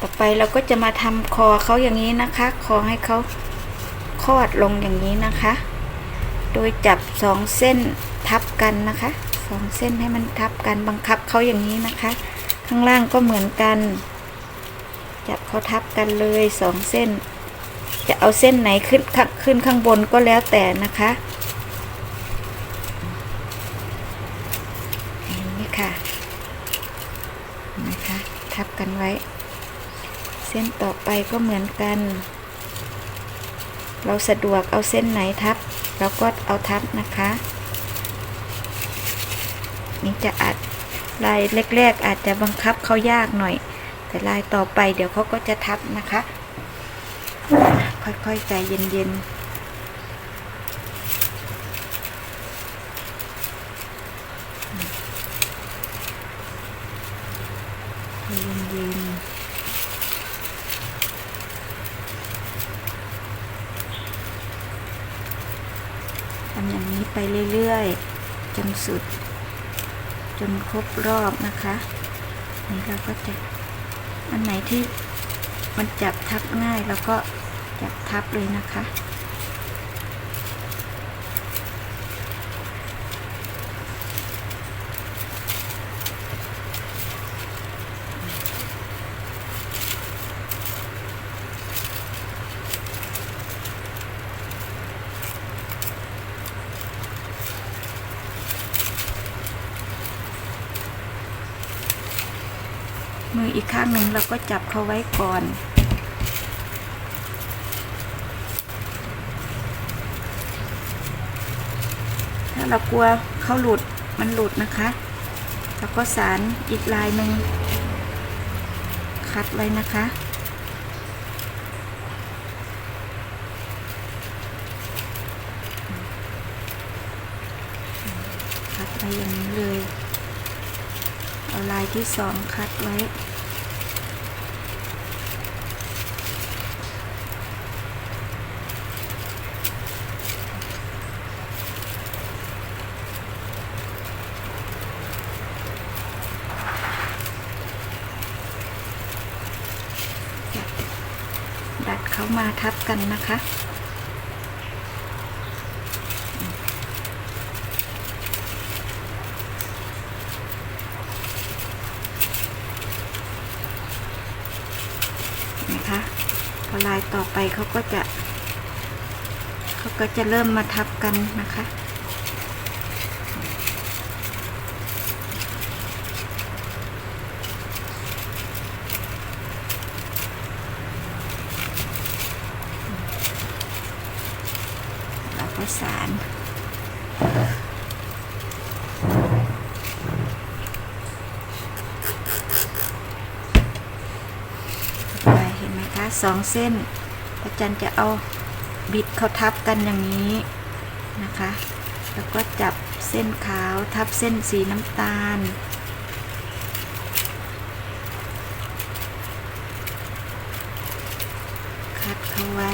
ต่อไปเราก็จะมาทำคอเขาอย่างนี้นะคะ คอให้เขาคลอดลงอย่างนี้นะคะ โดยจับสองเส้นทับกันนะคะสองเส้นให้มันทับกันบังคับเขาอย่างนี้นะคะ ข้างล่างก็เหมือนกัน จับเขาทับกันเลยสองเส้น จะเอาเส้นไหนขึ้นขึ้นข้างบนก็แล้วแต่นะคะอย่างนี้ค่ะเห็นะคะ ทับกันไว้ เส้น ต่อไปก็เหมือนกัน เราสะดวกเอาเส้นไหนทับเราก็เอาทับนะคะ นี่จะอาจลายแรกๆอาจจะบังคับเขายากหน่อย แต่ลายต่อไปเดี๋ยวเขาก็จะทับนะคะ ค่อยๆใจเย็นๆใจเย็นๆทำอย่างนี้ ไปเรื่อยๆ จนสุด จนครบรอบนะคะนี่เราก็จะอันไหนที่มันจับทับง่ายแล้วก็จับทับเลยนะคะ ข้างหนึ่งเราก็จับเขาไว้ก่อนถ้าเรากลัวเขาหลุดมันหลุดนะคะเราก็สารอีกลายหนึ่งคัดไว้นะคะคัดไว้อย่างนี้เลย เอาลายที่สองคัดไว้ ดัดเขามาทับ กันนะคะ นะคะพอลายต่อไปเขาก็จะ เขาก็จะเริ่มมาทับกันนะคะ เราก็สารไปเห็นไหมคะส องเส้นอาจารย์จะเอาบิดเขาทับกันอย่างนี้นะคะ แล้วก็จับเส้นขาวทับเส้นสีน้ำตาล คัดเขาไว้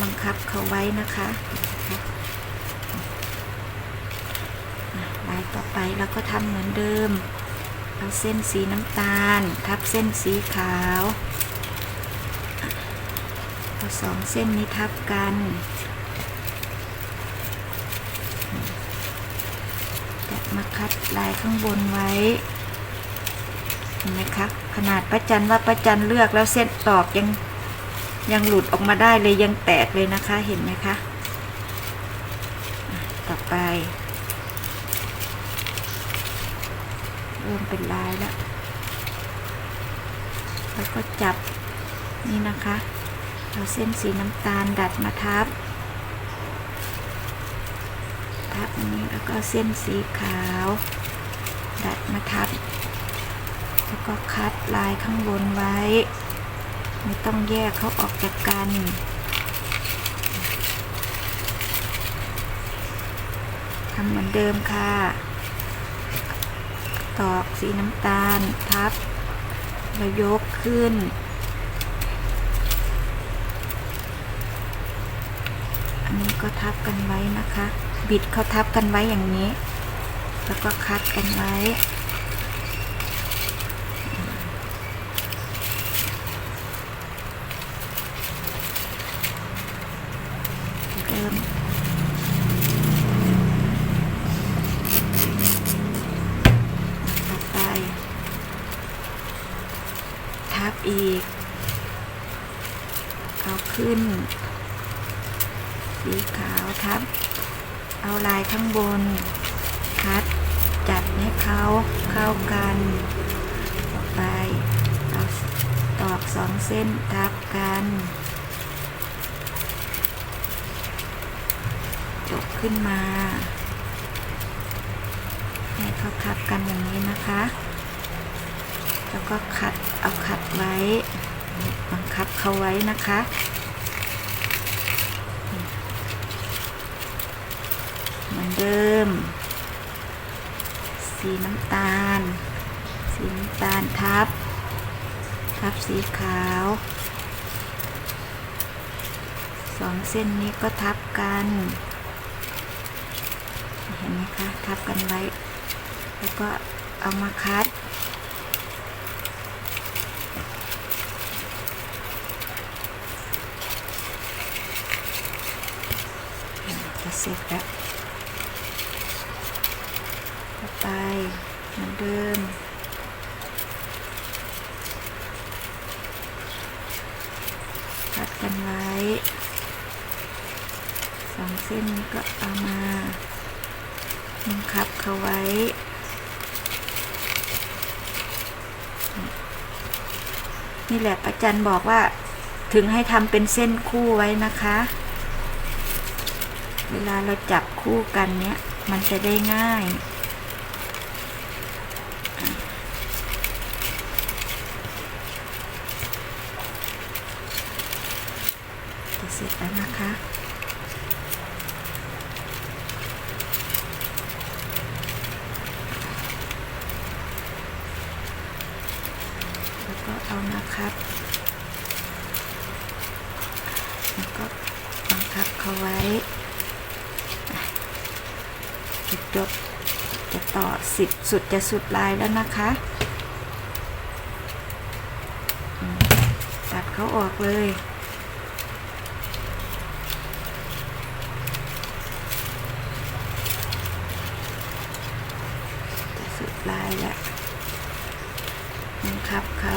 บังคับเขาไว้นะคะลายต่อไปเราก็ทำเหมือนเดิม เอาเส้นสีน้ำตาล ทับเส้นสีขาว เอาสองเส้นนี้ทับกันจะมาคัดลายข้างบนไว้เห็นไหมคะขนาดประจันว่าประจันเลือกแล้วเส้นตอกยังยังหลุดออกมาได้เลยยังแตกเลยนะคะเห็นไหมคะต่อไปเริ่มเป็นลายแล้ว แล้วก็จับนี่นะคะ เอาเส้นสีน้ำตาลดัดมาทับ ทับอันนี้แล้วก็เส้นสีขาว ดัดมาทับ แล้วก็คัดลายข้างบนไว้ ไม่ต้องแยกเขาออกจากกันทำเหมือนเดิมค่ะ ตอกสีน้ำตาลทับ แล้วยกขึ้นอัน นี้ก็ทับกันไว้นะคะ บิดเขาทับกันไว้อย่างนี้ แล้วก็คัดกันไว้ ทับอีก เอาขึ้น สีขาวทับ เอาลายข้างบน คัดจัดให้เขาเข้ากัน ต่อไปเอาตอกสองเส้นทับกัน จบขึ้นมา ให้เขาทับกันอย่างนี้นะคะ แล้วก็ขัดเอาขัดไว้ บังคับเขาไว้นะคะ เดิม สีน้ำตาล สีน้ำตาลทับ ทับสีขาวสองเส้นนี้ก็ทับกัน เห็นไหมคะ ทับกันไว้ แล้วก็เอามาคัด จะเสร็จแล้วต่อไปเหมือนเดิม ตัดกันไว้สองเส้นนี้ก็เอามาบังคับเขาไว้ นี่แหละอาจารย์บอกว่าถึงให้ทำเป็นเส้นคู่ไว้นะคะ เวลาเราจับคู่กันเนี้ยมันจะได้ง่ายอะจะเสร็จแล้วนะคะ แล้วก็เอานะครับ แล้วก็บังคับเขาไว้ จุดจบจะต่อสิบสุดจะสุดลายแล้วนะคะ ตัดเขาออกเลย จะสุดลายแล้วบังคับเขา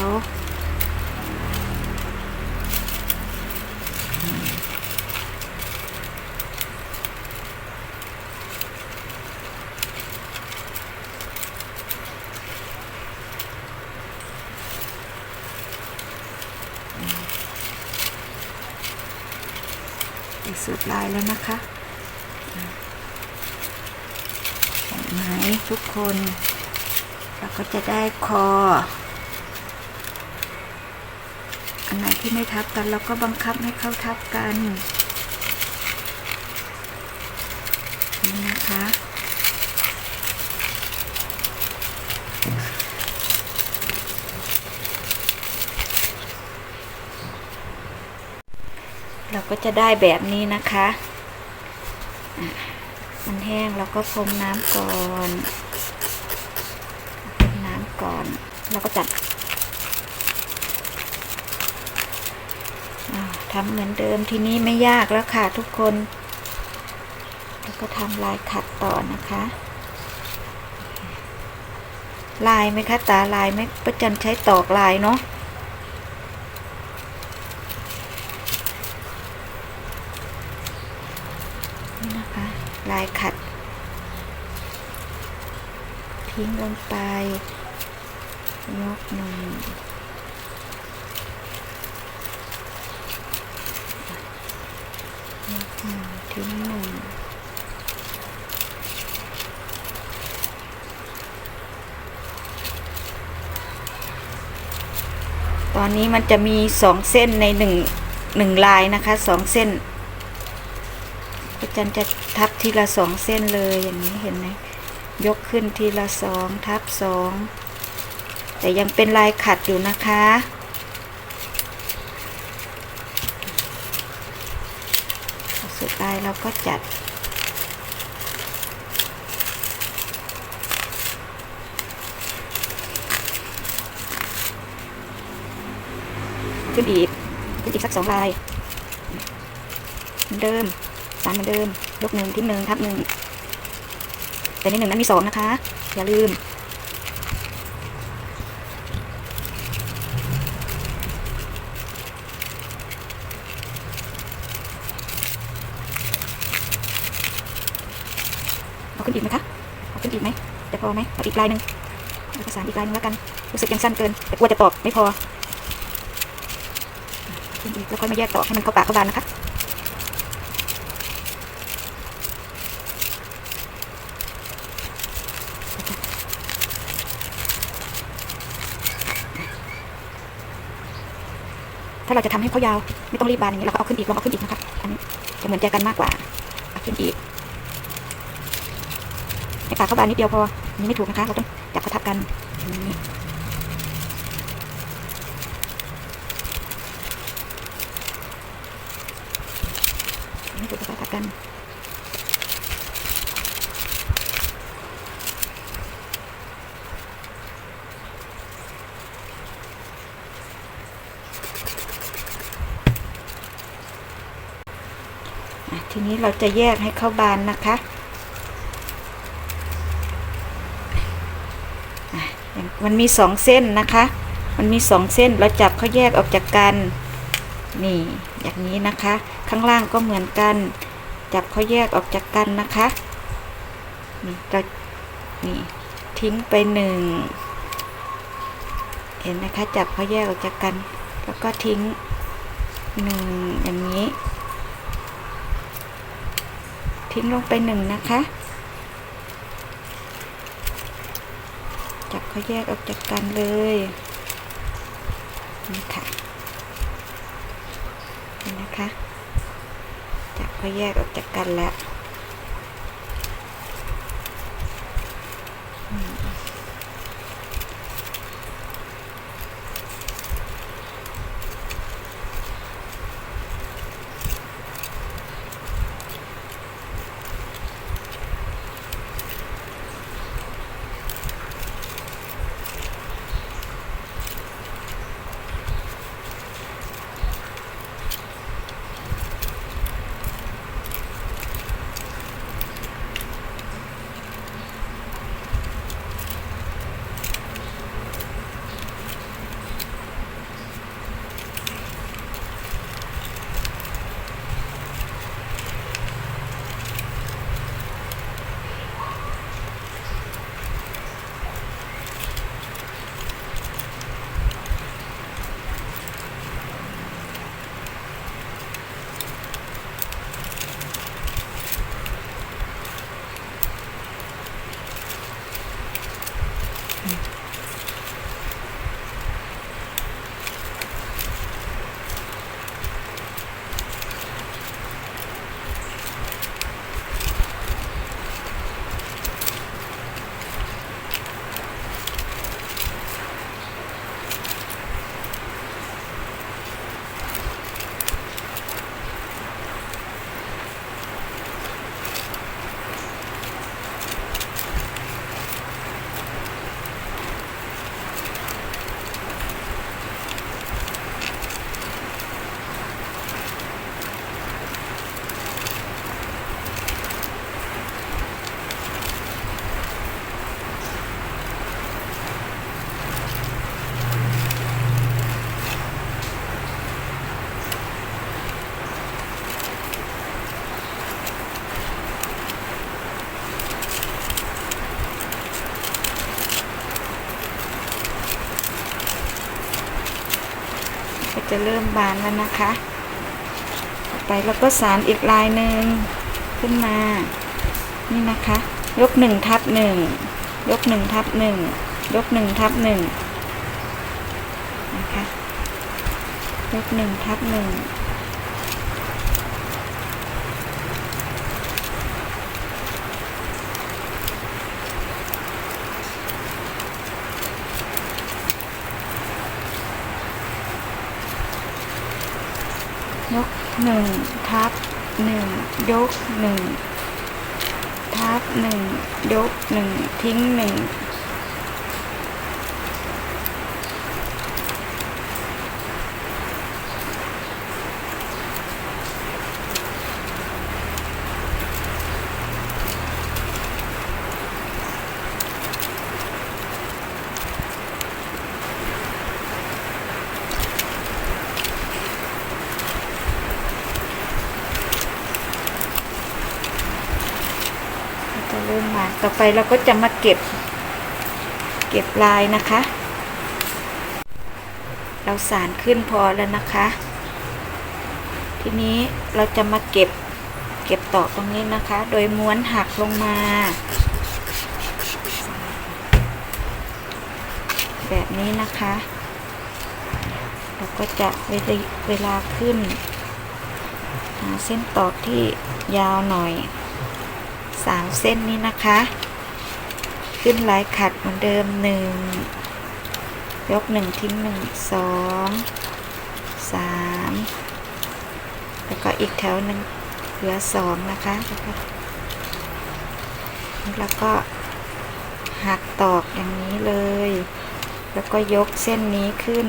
จะสุดลายแล้วนะคะเห็นไหมทุกคน เราก็จะได้คอ อันไหนที่ไม่ทับกันเราก็บังคับให้เข้าทับกันนะคะ เรา ก็จะได้แบบนี้นะคะอะมันแห้งเราก็พรมน้ำก่อนพรมน้ำก่อน แล้วก็จัดอ่าทำเหมือนเดิมทีนี้ไม่ยากแล้วค่ะทุกคน แล้วก็ทำลายขัดต่อนะคะ ลายไหมคะตาลายไหมประจันใช้ตอกลายเนาะ นี่นะคะ ลายขัด ทิ้งลงไป ยกหนึ่งยก หนึ่งทิ้งหนึ่งตอนนี้มันจะมีสองเส้นในหนึ่งหนึ่งลายนะคะสองเส้นอาจารย์จะทับทีละสองเส้นเลยอย่างนี้เห็นไหมยกขึ้นทีละสองทับสองแต่ยังเป็นลายขัดอยู่นะคะสุดท้ายเรา ก็จัด ขึ้นอีก ขึ้นอีกสักสองลายเหมือนเดิมสามเหมือนเดิม ยกหนึ่งทิ้งหนึ่งทับหนึ่งแต่ในหนึ่งนั้นมีสองนะคะ อย่าลืม ขึ้นอีกไหมคะเอาขึ้นอีกไหมจะพ อไหมอีกลายหนึ่งเอาประสานอีกลายหนึงแล้วกัน รู้สึกยังสั้นเกิน แต่กลัวจะตอกไม่พออีกแล้วค่อยมาแยกต่อให้มันเข้าปากเข้าบานนะคะถ้าเราจะทำให้เขายาวไม่ต้องรีบบานอย่างนี้เราก็เอาขึ้นอีกลองเอาขึ้นอีกนะคะอันนี้จะเหมือนใจกันมากกว่าเอาขึ้นอีกให้ปากเข้าบานนิดเดียวพอ นนี้ไม่ถูกนะคะ เราต้องจับกระทับกันนี้ไม่ถูกกระทับกันทีนี้เราจะแยกให้เข้าบานนะคะอะอย่าง มันมีสองเส้นนะคะ มันมีสองเส้นเราจับเขาแยกออกจากกันนี่อย่างนี้นะคะ ข้างล่างก็เหมือนกัน จับเขาแยกออกจากกันนะคะนี่เรานี่ทิ้งไปหนึ่งเห็นนะคะจับเขาแยกออกจากกัน แล้วก็ทิ้งหนึ่งอย่างนี้ ทิ้งลงไปหนึ่งนะคะ เขาแยกออกจากกันเลยนี่ค่ะนี่นนะคะจับเขาแยกออกจากกันแล้ว เริ่มบานแล้วนะคะ ไปแล้วก็สารอีกลายหนึ่งขึ้นมา นี่นะคะ ยกหนึ่งทับหนึ่งยกหนึ่งทับหนึ่งยกหนึ่งทับหนึ่งนะคะ ยกหนึ่งทับหนึ่ง ยกหนึ่งทับหนึ่งยกหนึ่งทับหนึ่งยกหนึ่งทิ้งหนึ่ง เริ่มบาต่อไปเราก็จะมาเก็บ เก็บลายนะคะ เราสารขึ้นพอแล้วนะคะ ทีนี้เราจะมาเก็บเก็บต่อตรงนี้นะคะ โดยม้วนหักลงมา แบบนี้นะคะ เราก็จะเวลาเวลาขึ้น หาเส้นตอกที่ยาวหน่อยามเส้นนี้นะคะ ขึ้นลายขัดเหมือนเดิมหนึ่งยกหนึ่งทิ้งหนึ่งสองสามแล้วก็อีกแถวหนึ่งเหลือสองนะคะแล้วก็แล้วก็หักตอกอย่างนี้เลย แล้วก็ยกเส้นนี้ขึ้น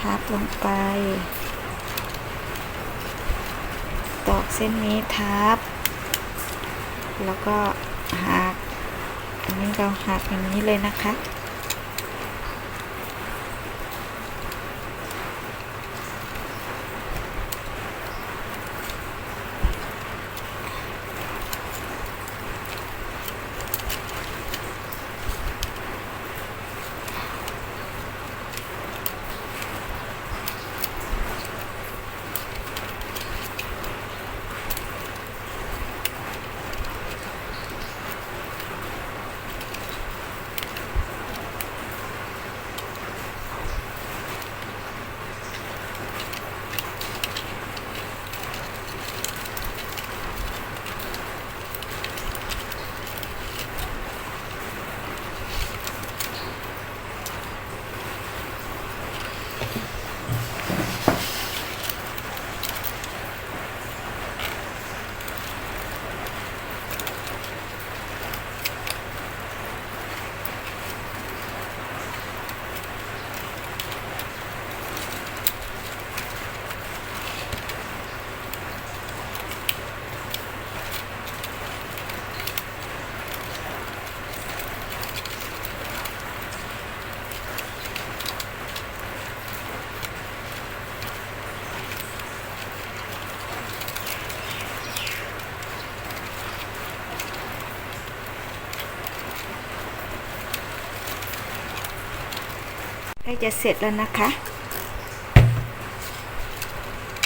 ทับลงไป อกเส้นนี้ทับ แล้วก็หัก อันนี้เราหักอย่างนี้เลยนะคะ ล้จะเสร็จแล้วนะคะ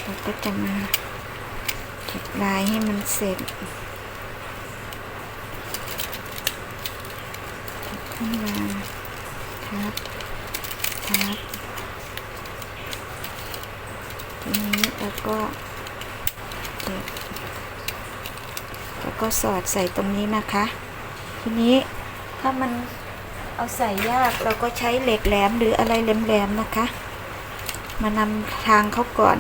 เราก็จะมาเก็บลายให้มันเสร็จขึ้นมาทับทับทีนี้แล้วก็เก็บแล้วก็สอดใส่ตรงนี้นะคะ ทีนี้ถ้ามัน เอาใส่ยากเราก็ใช้เหล็กแหลมหรืออะไรแหลมๆนะคะ มานำทางเขาก่อน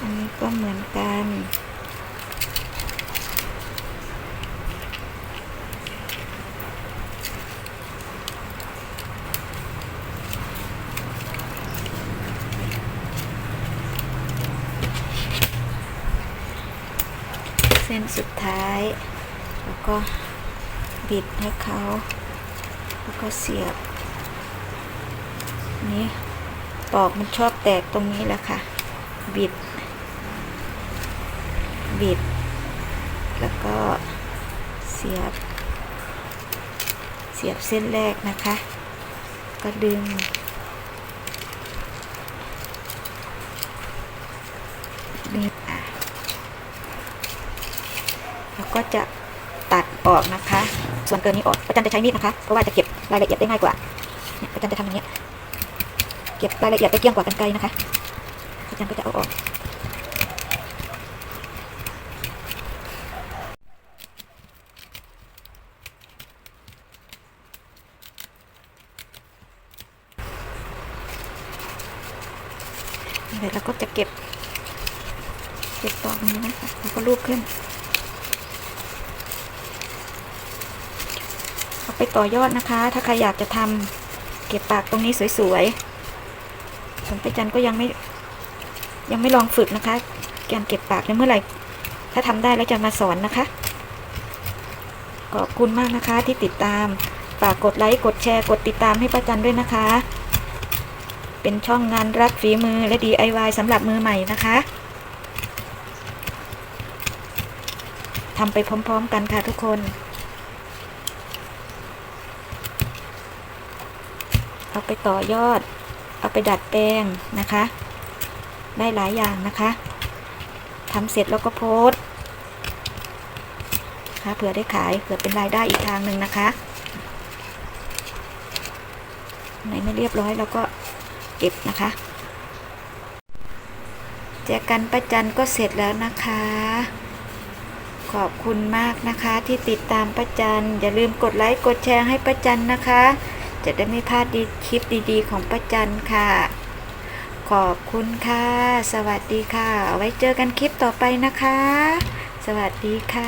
อันนี้ก็เหมือนกัน สุดท้าย แล้วก็บิดให้เขาแล้วก็เสียบ นี่ตอกมันชอบแตกตรงนี้แหละค่ะ บิด บิด แล้วก็เสียบ เสียบเส้นแรกนะคะ ก็ดึง ดึงอะ แล้วก็จะตัดออกนะคะ ส่วนเกินนี้ออกอาจารย์จะใช้มีดนะคะ เพราะว่าจะเก็บรายละเอียดได้ง่ายกว่าเนี่ยอาจารย์จะทำอย่างเงี้ยเก็บรายละเอียดได้เกลี้ยงกว่ากันไกลนะคะอาจารย์ก็จะเอาออกเดี๋ยวเราก็จะเก็บ เก็บตอกนี้นะคะแล้วก็ลูบขึ้น เอาไปต่อยอดนะคะ ถ้าใครอยากจะทำเก็บปากตรงนี้สวยๆผมไปจันก็ยังไม่ ยังไม่ลองฝึกนะคะ การเก็บปากในเมื่อไหร่ ถ้าทำได้แล้วจะมาสอนนะคะขอบคุณมากนะคะที่ติดตาม ฝากกดไลค์ กดแชร์ กดติดตามให้ป้าจันด้วยนะคะ เป็นช่องงานรัดฝีมือและ DIY สำหรับมือใหม่นะคะทำไปพร้อมๆกันค่ะทุกคน เอาไปต่อยอด เอาไปดัดแปลงนะคะ ได้หลายอย่างนะคะทำเสร็จแล้วก็โพสต์นะคะเผื่อได้ขายเผื่อเป็นรายได้อีกทางหนึ่งนะคะไหนไม่เรียบร้อยเราก็เก็บนะคะแจกันประจันก็เสร็จแล้วนะคะ ขอบคุณมากนะคะที่ติดตามประจันอย่าลืมกดไลค์กดแชร์ให้ประจันนะคะ จะได้ไม่พลาดดีคลิปดีๆ ของประจันค่ะ ขอบคุณค่ะ สวัสดีค่ะเอาไว้เจอกันคลิปต่อไปนะคะ สวัสดีค่ะ